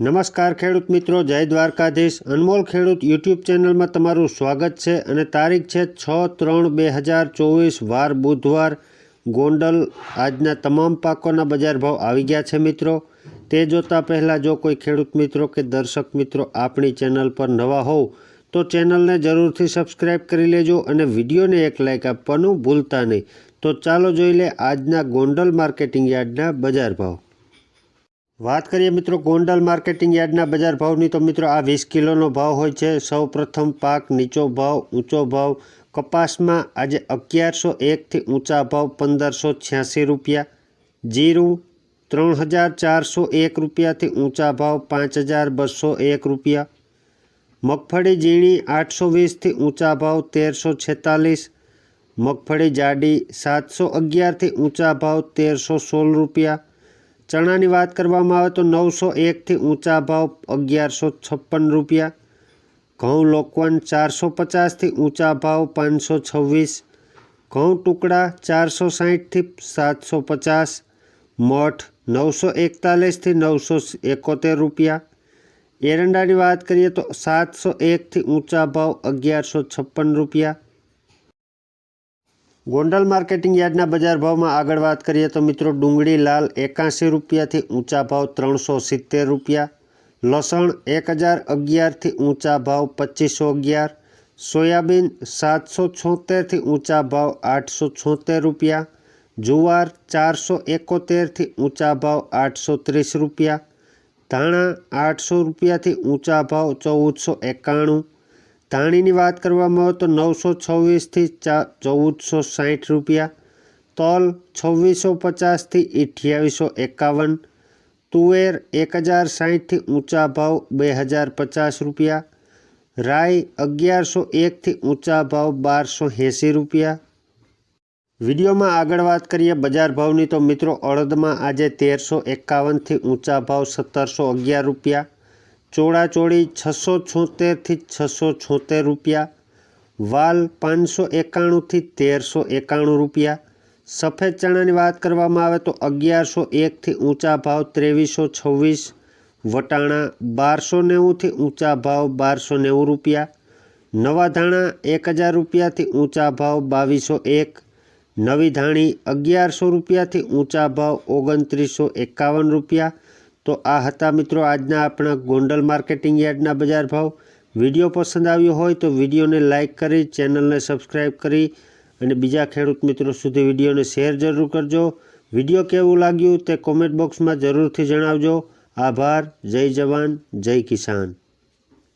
નમસ્કાર ખેડૂત મિત્રો, જય દ્વારકાધીશ. અનમોલ ખેડૂત યુટ્યુબ ચેનલમાં તમારું સ્વાગત છે અને તારીખ છે છ ત્રણ બે હજાર ચોવીસ, વાર બુધવાર. ગોંડલ આજના તમામ પાકોના બજાર ભાવ આવી ગયા છે મિત્રો. તે જોતાં પહેલાં જો કોઈ ખેડૂત મિત્રો કે દર્શક મિત્રો આપણી ચેનલ પર નવા હોવ, તો ચેનલને જરૂરથી સબસ્ક્રાઈબ કરી લેજો અને વિડીયોને એક લાઇક આપવાનું ભૂલતા નહીં. તો ચાલો જોઈ લે આજના ગોંડલ માર્કેટિંગ યાર્ડના બજાર ભાવ. વાત કરીએ મિત્રો ગોંડલ માર્કેટિંગ યાર્ડના બજાર ભાવની, તો મિત્રો આ વીસ કિલોનો ભાવ હોય છે. સૌ પ્રથમ પાક નીચો ભાવ, ઊંચો ભાવ. કપાસમાં આજે અગિયારસો એકથી ઊંચા ભાવ પંદરસો છ્યાસી રૂપિયા. જીરું ત્રણ હજાર ચારસો એક રૂપિયાથી ઊંચા ભાવ પાંચ હજાર બસો એક રૂપિયા. મગફળી ઝીણી આઠસો વીસથી ઊંચા ભાવ તેરસો છેતાલીસ. મગફળી જાડી સાતસો અગિયારથી ઊંચા ભાવ તેરસો સોળ રૂપિયા. ચણાની વાત કરવામાં આવે તો નવસો એકથી ઊંચા ભાવ અગિયારસો છપ્પન રૂપિયા, ઘઉં લોકવન ચારસો પચાસથી ઊંચા ભાવ પાંચસો છવ્વીસ, ઘઉં ટુકડા ચારસો સાહીઠથી સાતસો પચાસ, મઠ નવસો એકતાલીસથી નવસો એકોતેર રૂપિયા. એરંડાની વાત કરીએ તો સાતસો એકથી ઊંચા ભાવ અગિયારસો છપ્પન રૂપિયા ગોંડલ માર્કેટિંગ યાર્ડના બજાર ભાવમાં આગળ વાત કરીએ તો મિત્રો ડુંગળી લાલ એકાસી રૂપિયાથી ઊંચા ભાવ ત્રણસો સિત્તેર રૂપિયા, લસણ એક હજાર અગિયારથી ઊંચા ભાવ પચીસો અગિયાર, સોયાબીન સાતસો છોતેરથી ઊંચા ભાવ આઠસો છોતેર રૂપિયા, જુવાર ચારસો એકોતેરથી ઊંચા ભાવ આઠસો ત્રીસ રૂપિયા, ધાણા આઠસો રૂપિયાથી ઊંચા ભાવ ચૌદસો એકાણું ધાણીની વાત કરવામાં આવે તો નવસો છવ્વીસથી ચા ચૌદસો સાહીઠ રૂપિયા, તલ છવ્વીસો પચાસથી અઠ્યાવીસો એકાવન, તુવેર એક હજાર સાહીઠથી ઊંચા ભાવ બે હજાર પચાસ રૂપિયા, રાઈ અગિયારસો એકથી ઊંચા ભાવ બારસો એંસી રૂપિયા. વિડીયોમાં આગળ વાત કરીએ બજાર ભાવની તો મિત્રો અડદમાં આજે તેરસો એકાવનથી ઊંચા ભાવ સત્તરસો અગિયાર રૂપિયા ચોળાચોળી છસો છોતેરથી છસો છોતેર રૂપિયા, વાલ પાંચસો એકાણુંથી તેરસો એકાણું રૂપિયા. સફેદ ચણાની વાત કરવામાં આવે તો અગિયારસો એકથી ઊંચા ભાવ ત્રેવીસો છવ્વીસ, વટાણા બારસો નેવુંથી ઊંચા ભાવ બારસો નેવું રૂપિયા, નવા ધાણા એક હજાર રૂપિયાથી ઊંચા ભાવ બાવીસો એક, નવી ધાણી અગિયારસો રૂપિયાથી ઊંચા ભાવ ઓગણત્રીસો એકાવન રૂપિયા તો આ હતા મિત્રો આજના આપણા ગોંડલ માર્કેટિંગ યાર્ડના બજાર ભાવ. વીડિયો પસંદ આવ્યો હોય તો વિડીયોને લાઇક કરી, ચેનલને સબસ્ક્રાઈબ કરી અને બીજા ખેડૂત મિત્રો સુધી વિડીયોને શેર જરૂર કરજો. વીડિયો કેવું લાગ્યું તે કોમેન્ટ બોક્સમાં જરૂરથી જણાવજો. આભાર, જય જવાન, જય કિસાન.